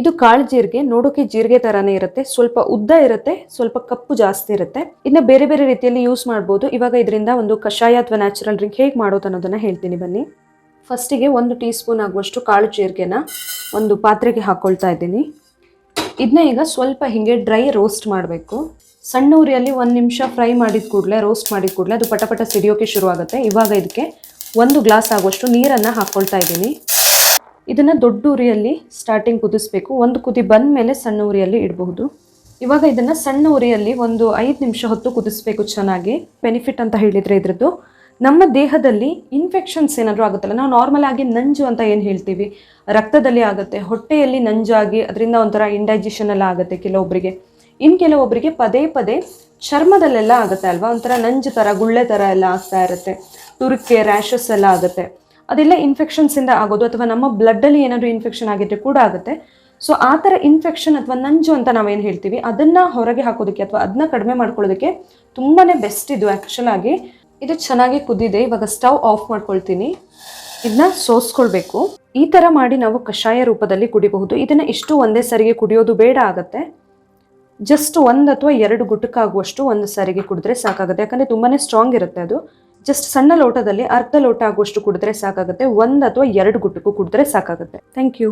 ಇದು ಕಾಳು ಜೀರಿಗೆ, ನೋಡೋಕೆ ಜೀರಿಗೆ ತರಾನೇ ಇರುತ್ತೆ. ಸ್ವಲ್ಪ ಉದ್ದ ಇರುತ್ತೆ, ಸ್ವಲ್ಪ ಕಪ್ಪು ಜಾಸ್ತಿ ಇರುತ್ತೆ. ಇನ್ನ ಬೇರೆ ಬೇರೆ ರೀತಿಯಲ್ಲಿ ಯೂಸ್ ಮಾಡಬಹುದು ಇವಾಗ ಇದರಿಂದ ಒಂದು ಕಷಾಯ ಅಥವಾ ನ್ಯಾಚುರಲ್ ಡ್ರಿಂಕ್ ಹೇಗೆ ಮಾಡೋದು ಅನ್ನೋದನ್ನ ಹೇಳ್ತೀನಿ ಬನ್ನಿ. ಫಸ್ಟಿಗೆ ಒಂದು ಟೀ ಸ್ಪೂನ್ ಆಗುವಷ್ಟು ಕಾಳು ಜೀರಿಗೆನ ಒಂದು ಪಾತ್ರೆಗೆ ಹಾಕೊಳ್ತಾ ಇದ್ದೀನಿ. ಇದನ್ನ ಈಗ ಸ್ವಲ್ಪ ಹಿಂಗೆ ಡ್ರೈ ರೋಸ್ಟ್ ಮಾಡಬೇಕು. ಸಣ್ಣ ಉರಿಯಲ್ಲಿ ಒಂದು ನಿಮಿಷ ಫ್ರೈ ಮಾಡಿದ ಕೂಡಲೇ ರೋಸ್ಟ್ ಮಾಡಿದ ಕೂಡಲೇ ಅದು ಪಟಪಟ ಸಿಡಿಯೋಕೆ ಶುರುವಾಗುತ್ತೆ. ಇವಾಗ ಇದಕ್ಕೆ ಒಂದು ಗ್ಲಾಸ್ ಆಗುವಷ್ಟು ನೀರನ್ನು ಹಾಕ್ಕೊಳ್ತಾ ಇದ್ದೀನಿ. ಇದನ್ನು ದೊಡ್ಡ ಉರಿಯಲ್ಲಿ ಸ್ಟಾರ್ಟಿಂಗ್ ಕುದಿಸ್ಬೇಕು. ಒಂದು ಕುದಿ ಬಂದ ಮೇಲೆ ಸಣ್ಣ ಉರಿಯಲ್ಲಿ ಇಡಬಹುದು. ಇವಾಗ ಇದನ್ನು ಸಣ್ಣ ಉರಿಯಲ್ಲಿ ಒಂದು ಐದು ನಿಮಿಷ ಹೊತ್ತು ಕುದಿಸ್ಬೇಕು ಚೆನ್ನಾಗಿ. ಬೆನಿಫಿಟ್ ಅಂತ ಹೇಳಿದರೆ ಇದ್ರದ್ದು. ನಮ್ಮ ದೇಹದಲ್ಲಿ ಇನ್ಫೆಕ್ಷನ್ಸ್ ಏನಾದರೂ ಆಗುತ್ತಲ್ಲ, ನಾವು ನಾರ್ಮಲ್ ಆಗಿ ನಂಜು ಅಂತ ಏನು ಹೇಳ್ತೀವಿ? ರಕ್ತದಲ್ಲಿ ಆಗುತ್ತೆ, ಹೊಟ್ಟೆಯಲ್ಲಿ ನಂಜಾಗಿ ಅದರಿಂದ ಒಂಥರ ಇಂಡೈಜೆಷನ್ ಎಲ್ಲ ಆಗುತ್ತೆ ಕೆಲವೊಬ್ಬರಿಗೆ ಇನ್ನು ಕೆಲವೊಬ್ಬರಿಗೆ ಪದೇ ಪದೇ ಚರ್ಮದಲ್ಲೆಲ್ಲ ಆಗುತ್ತೆ ಅಲ್ವಾ? ಒಂಥರ ನಂಜು ಥರ ಗುಳ್ಳೆ ಥರ ಎಲ್ಲ ಆಗ್ತಾ ಇರುತ್ತೆ. ತುರುಕೆ ರ್ಯಾಷಸ್ ಎಲ್ಲ ಆಗುತ್ತೆ. ಅದೆಲ್ಲ ಇನ್ಫೆಕ್ಷನ್ಸಿಂದ ಆಗೋದು ಅಥವಾ ನಮ್ಮ ಬ್ಲಡ್ಡಲ್ಲಿ ಏನಾದರೂ ಇನ್ಫೆಕ್ಷನ್ ಆಗಿದ್ರೆ ಕೂಡ ಆಗುತ್ತೆ. ಸೊ ಆ ಥರ ಇನ್ಫೆಕ್ಷನ್ ಅಥವಾ ನಂಜು ಅಂತ ನಾವೇನು ಹೇಳ್ತೀವಿ, ಅದನ್ನು ಹೊರಗೆ ಹಾಕೋದಕ್ಕೆ ಅಥವಾ ಅದನ್ನ ಕಡಿಮೆ ಮಾಡ್ಕೊಳ್ಳೋದಕ್ಕೆ ತುಂಬಾ ಬೆಸ್ಟ್ ಇದು ಆ್ಯಕ್ಚುಲ್ ಆಗಿ. ಇದು ಚೆನ್ನಾಗಿ ಕುದ್ದಿದೆ ಇವಾಗ ಸ್ಟವ್ ಆಫ್ ಮಾಡ್ಕೊಳ್ತೀನಿ. ಇದನ್ನ ಸೋಸ್ಕೊಳ್ಬೇಕು. ಈ ಥರ ಮಾಡಿ ನಾವು ಕಷಾಯ ರೂಪದಲ್ಲಿ ಕುಡಿಬಹುದು. ಇದನ್ನು ಇಷ್ಟು ಒಂದೇ ಸರಿಗೆ ಕುಡಿಯೋದು ಬೇಡ ಆಗುತ್ತೆ. ಜಸ್ಟ್ ಒಂದು ಅಥವಾ ಎರಡು ಗುಟುಕಾಗುವಷ್ಟು ಒಂದು ಸಾರಿಗೆ ಕುಡಿದ್ರೆ ಸಾಕಾಗುತ್ತೆ. ಯಾಕಂದರೆ ತುಂಬಾ ಸ್ಟ್ರಾಂಗ್ ಇರುತ್ತೆ ಅದು. ಜಸ್ಟ್ ಸಣ್ಣ ಲೋಟದಲ್ಲಿ ಅರ್ಧ ಲೋಟ ಆಗುವಷ್ಟು ಕುಡಿದ್ರೆ ಸಾಕಾಗುತ್ತೆ. ಒಂದು ಅಥವಾ ಎರಡು ಗುಟುಕು ಕುಡಿದ್ರೆ ಸಾಕಾಗುತ್ತೆ. Thank you